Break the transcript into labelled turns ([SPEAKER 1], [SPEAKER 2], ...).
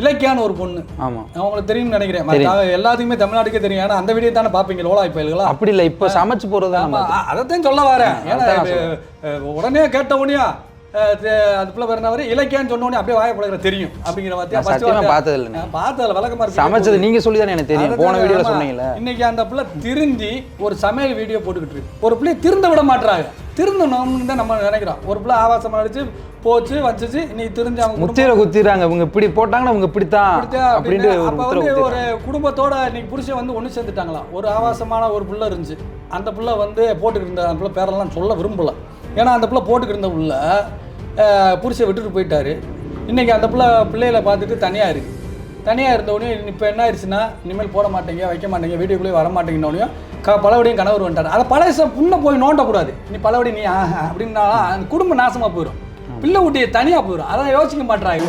[SPEAKER 1] இலக்கியான ஒரு பொண்ணு.
[SPEAKER 2] ஆமா.
[SPEAKER 1] அவங்களுக்கு தெரியும்னு நினைக்கிறேன். எல்லாத்துக்குமே தமிழ்நாட்டுக்கே தெரியும். ஏன்னா அந்த வீடியோ தானே பார்ப்பீங்க லோலா பயல்களா
[SPEAKER 2] அப்படி இல்ல இப்ப சமைச்சு போறது நம்ம
[SPEAKER 1] அதைத்தான் சொல்ல வரேன். ஏன்னா உடனே கேட்ட உடனே அது பிள்ளை பேர் என்ன இலக்கியான்னு சொன்ன உடனே அப்படியே வாய பழகிற தெரியும். அப்படிங்கிற வார்த்தையா?
[SPEAKER 2] சத்தியமா பார்த்தது
[SPEAKER 1] பார்த்ததுல விளக்கமா இருக்கு.
[SPEAKER 2] சமைச்சது நீங்க சொல்லி தானே எனக்கு தெரியும். போன வீடியோல. சொன்னீங்கல்ல.
[SPEAKER 1] இன்னைக்கு அந்த பிள்ளை திருந்தி ஒரு சமையல் வீடியோ போட்டுக்கிட்டு இருக்கு. ஒரு பிள்ளை திருந்த விட மாட்றாங்க. திருந்தணும்னு தான் நம்ம நினைக்கிறோம். ஒரு பிள்ளை ஆபாசமா அடிச்சு போச்சு வச்சுச்சு இன்னைக்கு திருந்தி அவங்க
[SPEAKER 2] முத்திர குத்திடுறாங்க. இவங்க இப்படி போட்டாங்கன்னா இவங்க இப்படித்தான் அப்படின்ட்டு
[SPEAKER 1] அப்ப வந்து ஒரு குடும்பத்தோட இன்னைக்கு புருஷன் வந்து ஒன்று சேர்ந்துட்டாங்களாம். ஒரு ஆபாசமான ஒரு புள்ள இருந்துச்சு. அந்த புள்ள வந்து போட்டுக்கிட்டு இருந்த அந்த புள்ள பேரெல்லாம் சொல்ல விரும்பல. ஏன்னா அந்த புள்ள போட்டுக்கிட்டு இருந்த உள்ள புருஷன் விட்டுட்டு போயிட்டாரு. இன்னைக்கு அந்த புள்ள பிள்ளைகளை பார்த்துட்டு தனியாக இருக்கு. தனியாக இருந்த உடனே இப்போ என்ன ஆயிடுச்சுன்னா இனிமேல் போட மாட்டேங்க வைக்க மாட்டேங்க வீடியோக்குள்ளே வர மாட்டேங்கன்னு க பலவடியும் கணவர் வந்துட்டார். அதை பழைய புண்ணை போய் நோண்டக்கூடாது. நீ பலவடி நீ ஆஹா அப்படின்னா அந்த குடும்பம் நாசமாக போயிடும் பிள்ளை ஊட்டி தனியாக போயிடும் அதான் யோசிக்க மாட்றாங்க